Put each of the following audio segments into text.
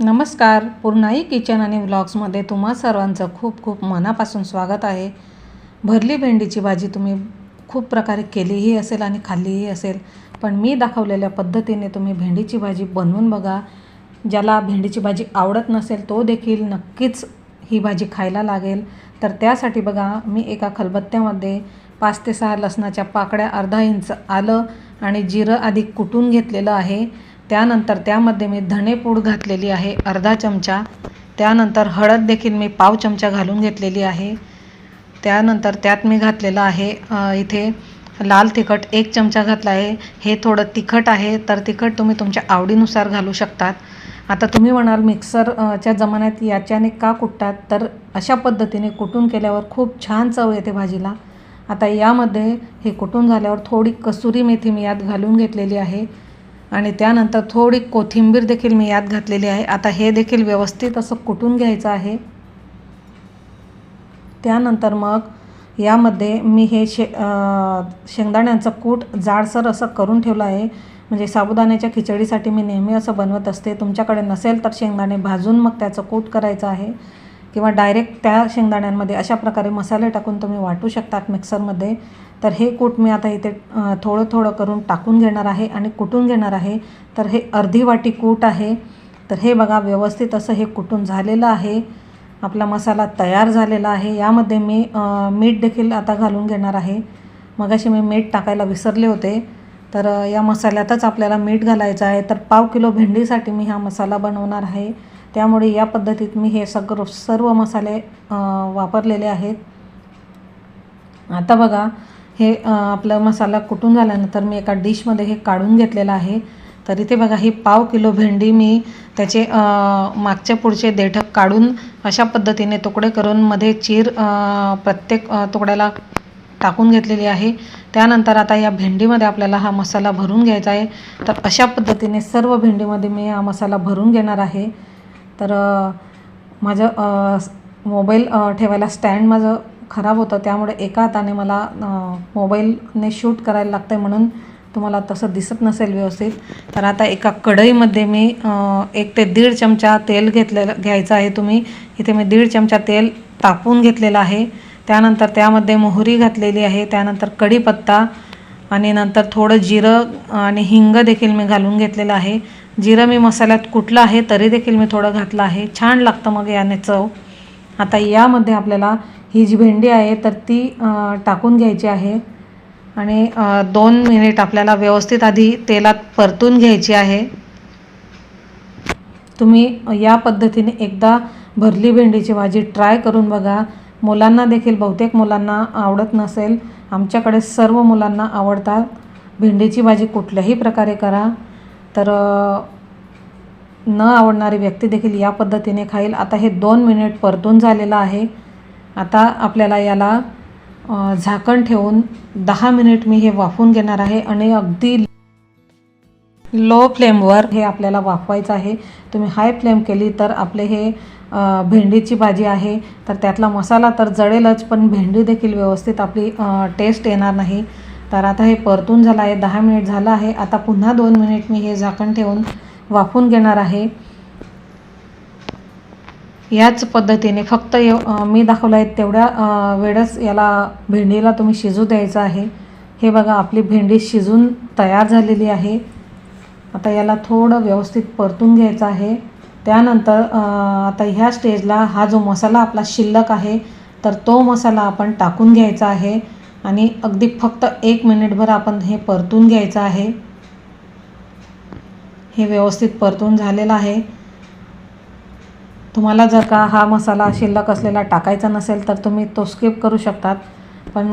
नमस्कार पूर्णाई किचन आणि व्लॉग्समध्ये तुम्हा सर्वांचं खूप खूप मनापासून स्वागत आहे. भरली भेंडीची भाजी तुम्ही खूप प्रकारे केलीही असेल आणि खाल्लीही असेल पण मी दाखवलेल्या पद्धतीने तुम्ही भेंडीची भाजी बनवून बघा. ज्याला भेंडीची भाजी आवडत नसेल तो देखील नक्कीच ही भाजी खायला लागेल. तर त्यासाठी बघा मी एका खलबत्त्यामध्ये पाच ते सहा लसणाच्या पाकळ्या अर्धा इंच आलं आणि जिरं आधी कुटून घेतलेलं आहे. त्यानंतर त्यामध्ये मी धणेपूड घातलेली आहे अर्धा चमचा. त्यानंतर हळद देखील मी पाव चमचा घालून घेतलेली आहे. त्यानंतर त्यात मी घातलेलं आहे इथे लाल तिखट एक चमचा घातला आहे. हे थोडं तिखट आहे तर तिखट तुम्ही तुमच्या आवडीनुसार घालू शकतात. आता तुम्ही म्हणाल मिक्सरच्या जमान्यात याच्याने का कुटतात? तर अशा पद्धतीने कुटून केल्यावर खूप छान चव येते भाजीला. आता यामध्ये हे कुटून झाल्यावर थोडी कसुरी मेथी मी यात घालून घेतलेली आहे. आणि त्यानंतर थोडी कोथिंबीर देखील मी यात घातलेली आहे. आता हे देखील व्यवस्थित असं कुटून घ्यायचं आहे. त्यानंतर मग यामध्ये मी हे शे शेंगदाण्यांचं कूट जाडसर असं करून ठेवलं आहे. म्हणजे साबुदाण्याच्या खिचडीसाठी मी नेहमी असं बनवत असते. तुमच्याकडे नसेल तर शेंगदाणे भाजून मग त्याचं कूट करायचं आहे. किंवा डायरेक्ट त्या शेंगदाण्यांमध्ये अशा प्रकारे मसाले टाकून तुम्ही वाटू शकतात मिक्सरमध्ये. तर हे कूट मी आता इथे थोडं थोडं करून टाकून घेणार आहे आणि कुटून घेणार आहे. तर हे अर्धी वाटी कूट आहे. तर हे बघा व्यवस्थित असं हे कुटून झालेलं आहे. आपला मसाला तयार झालेला आहे. यामध्ये मी मीठ देखील आता घालून घेणार आहे. मगाशी मी मीठ टाकायला विसरले होते. तर या मसाल्यातच आपल्याला मीठ घालायचं आहे. तर पाव किलो भेंडीसाठी मी हा मसाला बनवणार आहे. त्यामुळे या पद्धतीत मी हे सगळं सर्व मसाले वापरलेले आहेत. आता बघा हे आपला मसाला कुटून झाल्यानंतर मी एका डिशमध्ये हे काढून घेतलेलं आहे. तर इथे बघा ही पाव किलो भेंडी मी त्याचे मागचे मागच्या पुढचे देठक काढून अशा पद्धतीने तुकडे करून मध्ये चीर प्रत्येक तुकड्याला टाकून घेतलेली आहे. त्यानंतर आता या भेंडीमध्ये आपल्याला हा मसाला भरून घ्यायचा आहे. तर अशा पद्धतीने सर्व भेंडीमध्ये मी हा मसाला भरून घेणार आहे. तर माझं मोबाईल ठेवायला स्टँड माझं खराब होतं. त्यामुळे एका हाताने मला मोबाईलने शूट करायला लागतं आहे म्हणून तुम्हाला तसं दिसत नसेल व्यवस्थित. तर आता एका कढईमध्ये मी एक ते दीड चमचा तेल घेतलेलं घ्यायचं आहे तुम्ही. इथे मी दीड चमचा तेल तापून घेतलेलं आहे. त्यानंतर त्यामध्ये मोहरी घातलेली आहे. त्यानंतर कढीपत्ता आणि नंतर थोडं जिरं आणि हिंग देखील मी घालून घेतलेलं आहे. जिरं मी मसाल्यात कुठलं आहे तरी देखील मी थोडं घातलं आहे. छान लागतं मग याने चव. आता यामध्ये आपल्याला ही जी भेंडी आहे तर ती टाकून घ्यायची आहे. आणि दोन मिनिट आपल्याला व्यवस्थित आधी तेलात परतून घ्यायची आहे. तुम्ही या पद्धतीने एकदा भरली भेंडीची भाजी ट्राय करून बघा. मुलांना देखील बहुतेक मुलांना आवडत नसेल. आमच्याकडे सर्व मुलांना आवडतात भेंडीची भाजी कुठल्याही प्रकारे करा. तर न आवडणारी व्यक्ती देखील या पद्धतीने खाईल. आता हे दोन मिनिट परतून झालेलं आहे. आता आपल्याला याला झाकण ठेवून दहा मिनिट मी हे वाफून घेणार आहे आणि अगदी लो फ्लेमवर हे आपल्याला वाफवायचं आहे. तुम्ही हाय फ्लेम केली तर आपले हे भेंडीची भाजी आहे. तर त्यातला मसाला तर जळेलच पण भेंडी देखील व्यवस्थित आपली टेस्ट येणार नाही. तर आता हे परतून झालं आहे दहा मिनिट झालं आहे. आता पुन्हा दोन मिनिट मी हे झाकण ठेवून वाफून घेणार आहे. याच पद्धतीने फक्त एव मी दाखवलं आहे तेवढ्या वेळेस वेळच याला भेंडीला तुम्ही शिजू द्यायचं आहे. हे बघा आपली भेंडी शिजून तयार झालेली आहे. आता याला थोडं व्यवस्थित परतून घ्यायचं आहे. त्यानंतर आता ह्या स्टेजला हा जो मसाला आपला शिल्लक आहे तर तो मसाला आपण टाकून घ्यायचा आहे. आणि अगदी फक्त एक मिनिटभर आपण हे परतून घ्यायचं आहे. हे व्यवस्थित परतून झालेलं आहे. तुम्हाला जर का हा मसाला शिल्लक असलेला टाकायचा नसेल तर तुम्ही तो स्किप करू शकतात. पण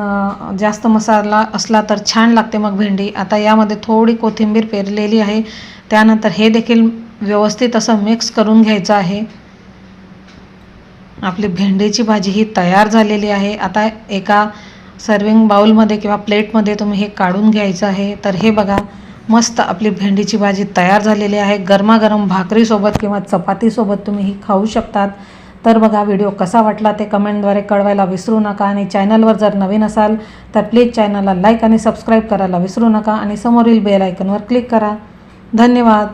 जास्त मसाला असला तर छान लागते मग भेंडी. आता यामध्ये थोडी कोथिंबीर पेरलेली आहे. त्यानंतर हे देखील व्यवस्थित असं मिक्स करून घ्यायचं आहे. आपली भेंडीची भाजी ही तयार झालेली आहे. आता एका सर्विंग बाउलमध्ये किंवा प्लेटमध्ये तुम्ही हे काढून घ्यायचं आहे. तर हे बघा मस्त आपली भेंडीची भाजी तयार झालेली आहे. गरमागरम भाकरीसोबत किंवा चपातीसोबत तुम्ही ही खाऊ शकतात. तर बघा व्हिडिओ कसा वाटला ते कमेंटद्वारे कळवायला विसरू नका आणि चॅनलवर जर नवीन असाल तर प्लीज चॅनलला लाईक आणि सबस्क्राईब करायला विसरू नका आणि समोरील बेल आयकनवर क्लिक करा. धन्यवाद.